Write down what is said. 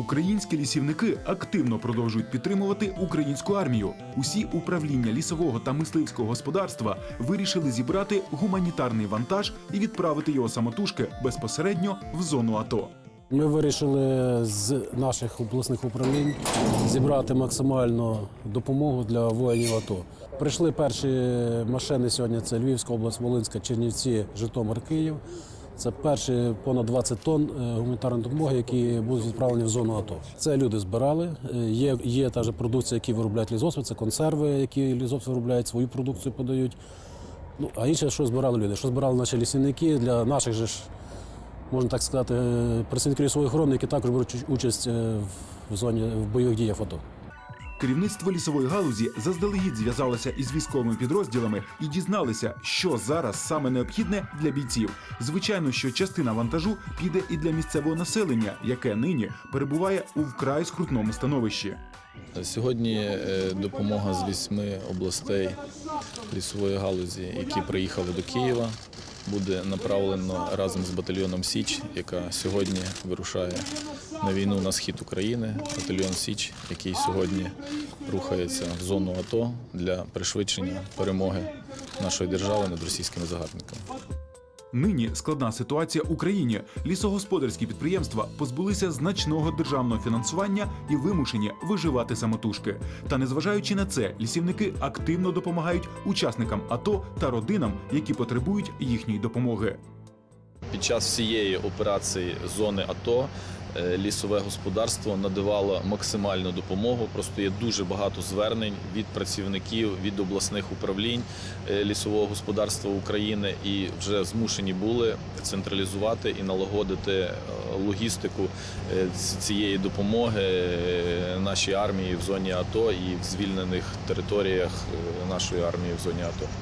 Українські лісівники активно продовжують підтримувати українську армію. Усі управління лісового та мисливського господарства вирішили зібрати гуманітарний вантаж і відправити його самотужки безпосередньо в зону АТО. Ми вирішили з наших обласних управлінь зібрати максимальну допомогу для воїнів АТО. Прийшли перші машини сьогодні. Це Львівська область, Волинська, Чернівці, Житомир, Київ. Це перші понад 20 тонн е, гуманітарної допомоги, які будуть відправлені в зону АТО. Це люди збирали. Е, Є, є та ж продукція, які виробляють лісособи, це консерви, які лісособи виробляють, свою продукцію подають. Ну, а інше, що збирали люди? Що збирали наші лісівники для наших же можна так сказати, е, працівники лісової охорони, які також беруть участь в зоні в бойових діях АТО. Керівництво лісової галузі заздалегідь зв'язалося із військовими підрозділами і дізналися, що зараз саме необхідне для бійців. Звичайно, що частина вантажу піде і для місцевого населення, яке нині перебуває у вкрай скрутному становищі. Сьогодні е, допомога з вісьми областей лісової галузі, які приїхали до Києва, буде направлено разом з батальйоном Січ, яка сьогодні вирушає на війну на схід України. Батальйон Січ, який сьогодні рухається в зону АТО для пришвидшення перемоги нашої держави над російськими загарбниками. Нині складна ситуація в Україні. Лісогосподарські підприємства позбулися значного державного фінансування і вимушені виживати самотужки. Та незважаючи на це, лісівники активно допомагають учасникам АТО та родинам, які потребують їхньої допомоги. Під час всієї операції зони АТО лісове господарство надавало максимальну допомогу. Просто є дуже багато звернень від працівників від обласних управлінь е, лісового господарства України і вже змушені були централізувати і налагодити е, логістику е, цієї допомоги е, нашій армії в зоні АТО і в звільнених територіях е, нашої армії в зоні АТО.